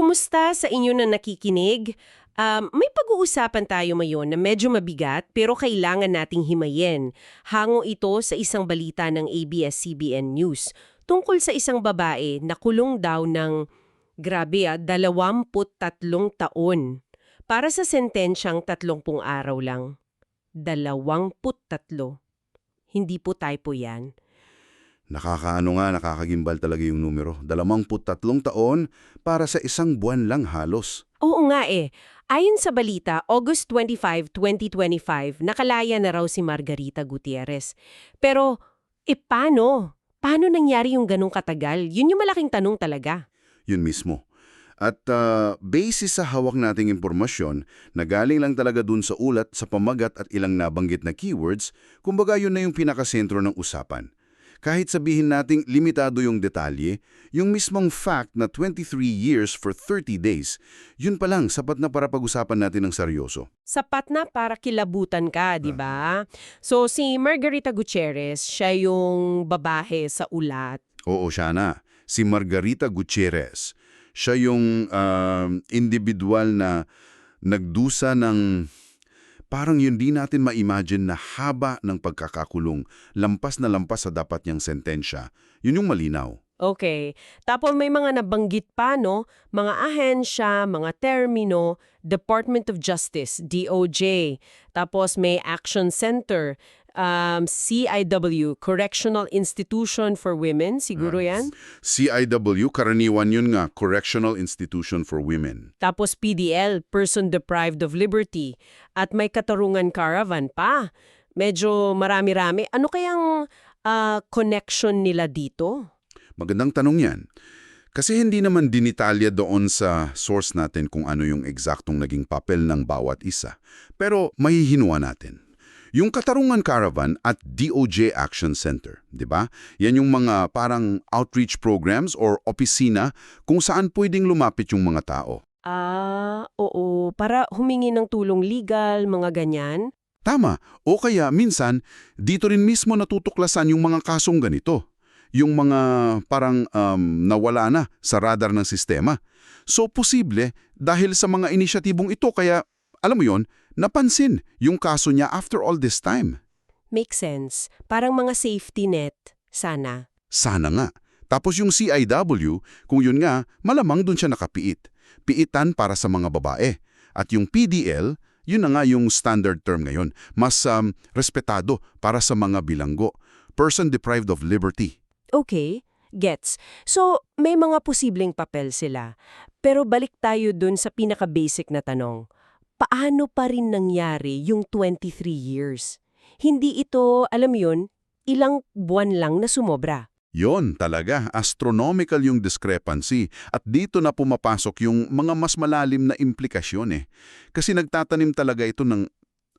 kumusta sa inyo na nakikinig? Um, may pag-uusapan tayo ngayon na medyo mabigat pero kailangan nating himayin. Hango ito sa isang balita ng ABS-CBN News tungkol sa isang babae na kulong daw ng, grabe ah, 23 taon. Para sa sentensyang 30 araw lang. 23. Hindi po typo yan. Nakakaano nga, nakakagimbal talaga yung numero. Tatlong taon para sa isang buwan lang halos. Oo nga eh. Ayon sa balita, August 25, 2025, nakalaya na raw si Margarita Gutierrez. Pero, e paano? Paano nangyari yung ganong katagal? Yun yung malaking tanong talaga. Yun mismo. At uh, basis sa hawak nating impormasyon na galing lang talaga dun sa ulat sa pamagat at ilang nabanggit na keywords, kumbaga yun na yung pinakasentro ng usapan. Kahit sabihin nating limitado yung detalye, yung mismong fact na 23 years for 30 days, yun pa lang sapat na para pag-usapan natin ng seryoso. Sapat na para kilabutan ka, di ba? So, si Margarita Gutierrez, siya yung babae sa ulat. Oo, siya na. Si Margarita Gutierrez. Siya yung uh, individual na nagdusa ng Parang yun di natin ma-imagine na haba ng pagkakakulong, lampas na lampas sa dapat niyang sentensya. Yun yung malinaw. Okay. Tapos may mga nabanggit pa, no? Mga ahensya, mga termino, Department of Justice, DOJ. Tapos may Action Center, um, CIW, Correctional Institution for Women, siguro yan? CIW, karaniwan yun nga, Correctional Institution for Women. Tapos PDL, Person Deprived of Liberty. At may Katarungan Caravan pa. Medyo marami-rami. Ano kayang uh, connection nila dito? Magandang tanong yan. Kasi hindi naman dinitalya doon sa source natin kung ano yung eksaktong naging papel ng bawat isa. Pero mahihinwa natin. Yung Katarungan Caravan at DOJ Action Center, di ba? Yan yung mga parang outreach programs or opisina kung saan pwedeng lumapit yung mga tao. Ah, oo. Para humingi ng tulong legal, mga ganyan? Tama. O kaya minsan, dito rin mismo natutuklasan yung mga kasong ganito. Yung mga parang um, nawala na sa radar ng sistema. So posible dahil sa mga inisyatibong ito kaya, alam mo yon napansin yung kaso niya after all this time. Makes sense. Parang mga safety net. Sana. Sana nga. Tapos yung CIW, kung yun nga, malamang dun siya nakapiit. Piitan para sa mga babae. At yung PDL, yun na nga yung standard term ngayon. Mas um, respetado para sa mga bilanggo. Person deprived of liberty. Okay, gets. So, may mga posibleng papel sila. Pero balik tayo dun sa pinaka-basic na tanong paano pa rin nangyari yung 23 years? Hindi ito, alam yun, ilang buwan lang na sumobra. Yon talaga, astronomical yung discrepancy at dito na pumapasok yung mga mas malalim na implikasyon eh. Kasi nagtatanim talaga ito ng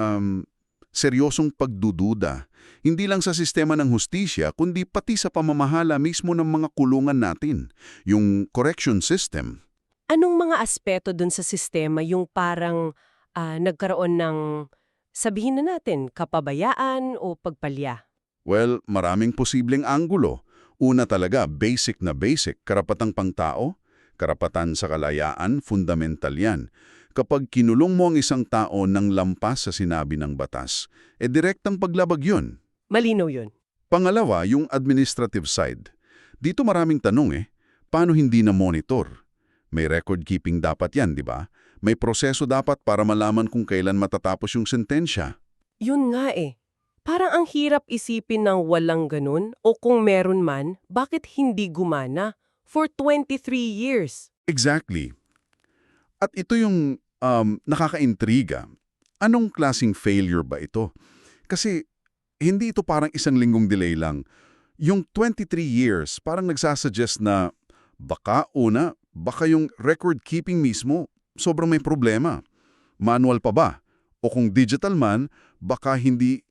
um, seryosong pagdududa, hindi lang sa sistema ng hustisya kundi pati sa pamamahala mismo ng mga kulungan natin, yung correction system. Anong mga aspeto dun sa sistema yung parang uh, nagkaroon ng, sabihin na natin, kapabayaan o pagpalya? Well, maraming posibleng anggulo. Una talaga, basic na basic, karapatang pangtao, karapatan sa kalayaan, fundamental yan. Kapag kinulong mo ang isang tao ng lampas sa sinabi ng batas, e direktang paglabag yun. Malinaw yun. Pangalawa, yung administrative side. Dito maraming tanong eh, paano hindi na monitor? May record-keeping dapat yan, di ba? May proseso dapat para malaman kung kailan matatapos yung sentensya. Yun nga eh. Parang ang hirap isipin ng walang ganun o kung meron man, bakit hindi gumana for 23 years? Exactly. At ito yung um, nakaka-intriga. Anong klasing failure ba ito? Kasi hindi ito parang isang linggong delay lang. Yung 23 years parang nagsasuggest na baka una baka yung record-keeping mismo sobrang may problema. Manual pa ba? O kung digital man, baka hindi,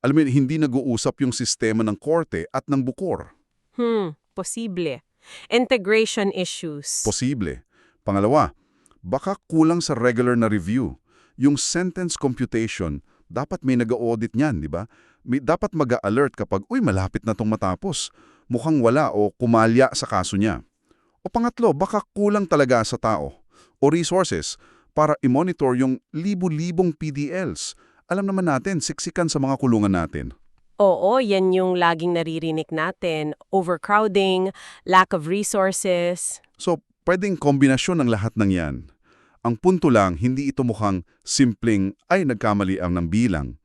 alam mo hindi nag-uusap yung sistema ng korte at ng bukor. Hmm, posible. Integration issues. Posible. Pangalawa, baka kulang sa regular na review. Yung sentence computation, dapat may nag-audit niyan, di ba? May, dapat mag-alert kapag, uy, malapit na tong matapos. Mukhang wala o kumalya sa kaso niya. O pangatlo, baka kulang talaga sa tao o resources para i-monitor yung libu-libong PDLs. Alam naman natin, siksikan sa mga kulungan natin. Oo, yan yung laging naririnig natin. Overcrowding, lack of resources. So, pwedeng kombinasyon ng lahat ng yan. Ang punto lang, hindi ito mukhang simpleng, ay nagkamali ang ng bilang.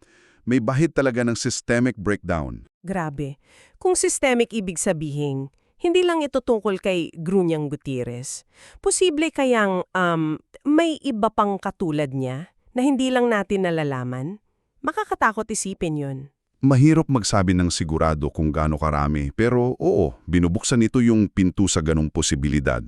May bahid talaga ng systemic breakdown. Grabe. Kung systemic ibig sabihin, hindi lang ito tungkol kay Grunyang Gutierrez. Posible kayang um, may iba pang katulad niya na hindi lang natin nalalaman? Makakatakot isipin yon. Mahirap magsabi ng sigurado kung gaano karami, pero oo, binubuksan ito yung pinto sa ganong posibilidad.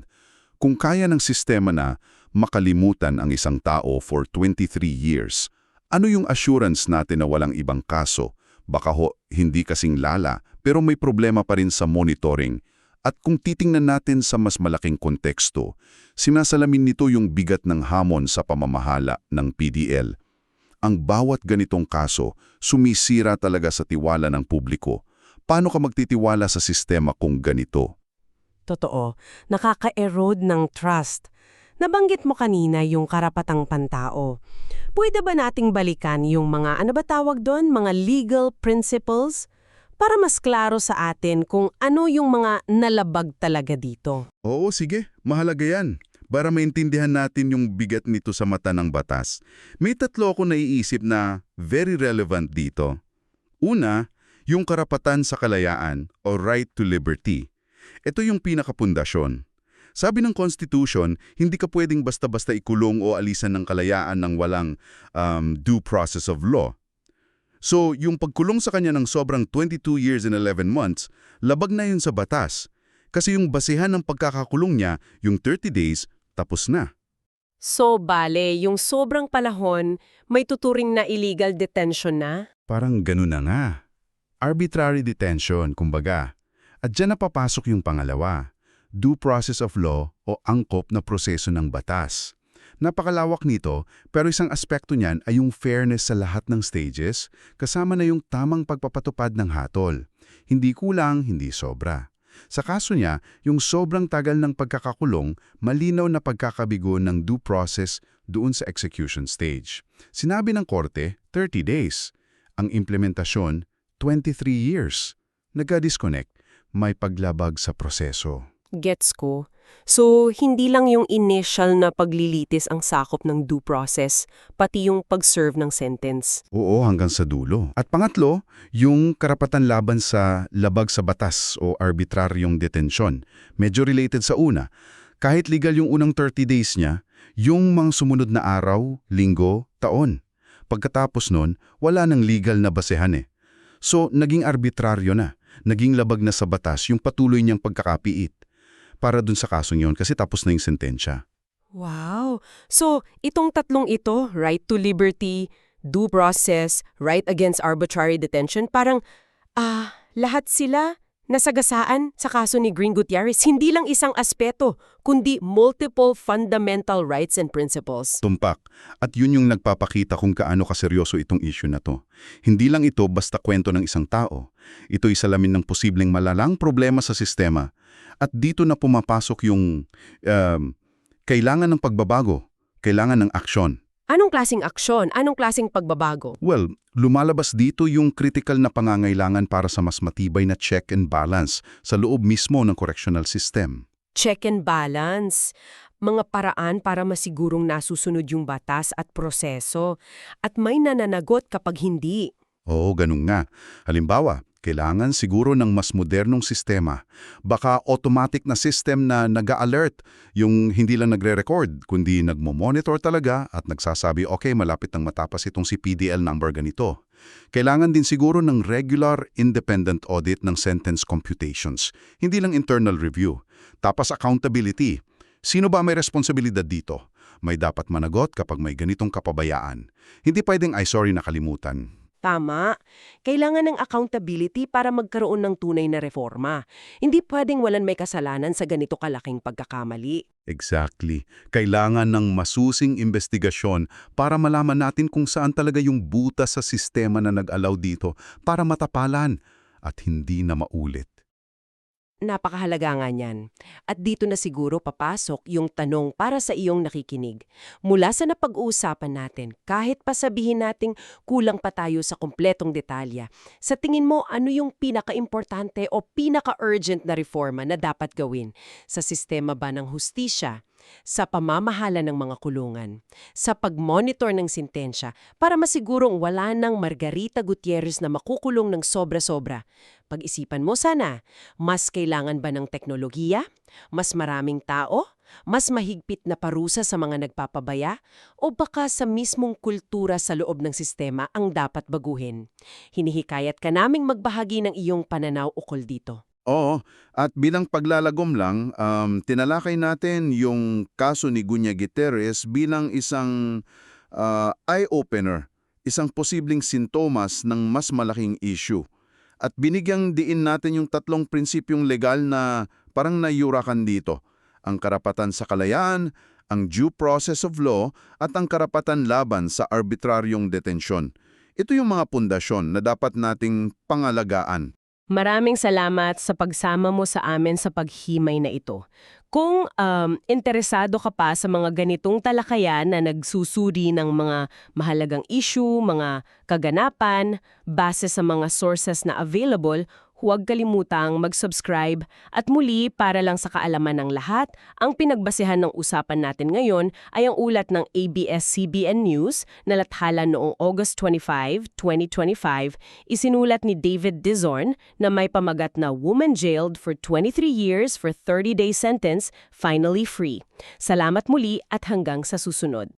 Kung kaya ng sistema na makalimutan ang isang tao for 23 years, ano yung assurance natin na walang ibang kaso? Baka ho, hindi kasing lala, pero may problema pa rin sa monitoring. At kung titingnan natin sa mas malaking konteksto, sinasalamin nito yung bigat ng hamon sa pamamahala ng PDL. Ang bawat ganitong kaso, sumisira talaga sa tiwala ng publiko. Paano ka magtitiwala sa sistema kung ganito? Totoo, nakaka-erode ng trust. Nabanggit mo kanina yung karapatang pantao. Pwede ba nating balikan yung mga, ano ba tawag doon, mga legal principles? Para mas klaro sa atin kung ano yung mga nalabag talaga dito. Oo, sige. Mahalaga yan. Para maintindihan natin yung bigat nito sa mata ng batas. May tatlo ako naiisip na very relevant dito. Una, yung karapatan sa kalayaan o right to liberty. Ito yung pinakapundasyon. Sabi ng Constitution, hindi ka pwedeng basta-basta ikulong o alisan ng kalayaan ng walang um, due process of law. So, yung pagkulong sa kanya ng sobrang 22 years and 11 months, labag na yun sa batas. Kasi yung basihan ng pagkakakulong niya, yung 30 days, tapos na. So, bale, yung sobrang panahon, may tuturing na illegal detention na? Parang ganun na nga. Arbitrary detention, kumbaga. At dyan na papasok yung pangalawa, due process of law o angkop na proseso ng batas. Napakalawak nito, pero isang aspekto niyan ay yung fairness sa lahat ng stages, kasama na yung tamang pagpapatupad ng hatol. Hindi kulang, hindi sobra. Sa kaso niya, yung sobrang tagal ng pagkakakulong, malinaw na pagkakabigo ng due process doon sa execution stage. Sinabi ng korte, 30 days. Ang implementasyon, 23 years. Nagka-disconnect, may paglabag sa proseso. Gets ko. So, hindi lang yung initial na paglilitis ang sakop ng due process, pati yung pag-serve ng sentence. Oo, hanggang sa dulo. At pangatlo, yung karapatan laban sa labag sa batas o arbitraryong detensyon. Medyo related sa una. Kahit legal yung unang 30 days niya, yung mga sumunod na araw, linggo, taon. Pagkatapos nun, wala nang legal na basehan eh. So, naging arbitraryo na. Naging labag na sa batas yung patuloy niyang pagkakapiit para dun sa kasong yon kasi tapos na yung sentensya. Wow! So, itong tatlong ito, right to liberty, due process, right against arbitrary detention, parang, ah, lahat sila nasagasaan sa kaso ni Green Gutierrez. Hindi lang isang aspeto, kundi multiple fundamental rights and principles. Tumpak. At yun yung nagpapakita kung kaano kaseryoso itong issue na to. Hindi lang ito basta kwento ng isang tao. Ito'y salamin ng posibleng malalang problema sa sistema. At dito na pumapasok yung um, kailangan ng pagbabago, kailangan ng aksyon. Anong klasing aksyon? Anong klasing pagbabago? Well, lumalabas dito yung critical na pangangailangan para sa mas matibay na check and balance sa loob mismo ng correctional system. Check and balance. Mga paraan para masigurong nasusunod yung batas at proseso. At may nananagot kapag hindi. Oo, ganun nga. Halimbawa, kailangan siguro ng mas modernong sistema. Baka automatic na system na nag-alert yung hindi lang nagre-record, kundi nagmo-monitor talaga at nagsasabi, okay, malapit nang matapos itong si PDL number ganito. Kailangan din siguro ng regular independent audit ng sentence computations, hindi lang internal review. Tapos accountability. Sino ba may responsibilidad dito? May dapat managot kapag may ganitong kapabayaan. Hindi pwedeng ay sorry nakalimutan. Tama. Kailangan ng accountability para magkaroon ng tunay na reforma. Hindi pwedeng walan may kasalanan sa ganito kalaking pagkakamali. Exactly. Kailangan ng masusing investigasyon para malaman natin kung saan talaga yung butas sa sistema na nag-allow dito para matapalan at hindi na maulit. Napakahalaga nga niyan. At dito na siguro papasok yung tanong para sa iyong nakikinig. Mula sa napag-uusapan natin, kahit pa sabihin nating kulang pa tayo sa kumpletong detalya, sa tingin mo ano yung pinaka-importante o pinaka-urgent na reforma na dapat gawin? Sa sistema ba ng hustisya? Sa pamamahala ng mga kulungan? Sa pag-monitor ng sintensya para masigurong wala ng Margarita Gutierrez na makukulong ng sobra-sobra? Pag-isipan mo sana, mas kailangan ba ng teknolohiya? Mas maraming tao? Mas mahigpit na parusa sa mga nagpapabaya? O baka sa mismong kultura sa loob ng sistema ang dapat baguhin? Hinihikayat ka naming magbahagi ng iyong pananaw ukol dito. Oo, at bilang paglalagom lang, um, tinalakay natin yung kaso ni Gunya Gutierrez bilang isang uh, eye-opener, isang posibleng sintomas ng mas malaking issue. At binigyang diin natin yung tatlong prinsipyong legal na parang nayurakan dito. Ang karapatan sa kalayaan, ang due process of law, at ang karapatan laban sa arbitraryong detensyon. Ito yung mga pundasyon na dapat nating pangalagaan. Maraming salamat sa pagsama mo sa amin sa paghimay na ito. Kung um, interesado ka pa sa mga ganitong talakayan na nagsusuri ng mga mahalagang issue, mga kaganapan, base sa mga sources na available, huwag kalimutang mag-subscribe at muli para lang sa kaalaman ng lahat, ang pinagbasehan ng usapan natin ngayon ay ang ulat ng ABS-CBN News na lathala noong August 25, 2025, isinulat ni David Dizorn na may pamagat na woman jailed for 23 years for 30-day sentence, finally free. Salamat muli at hanggang sa susunod.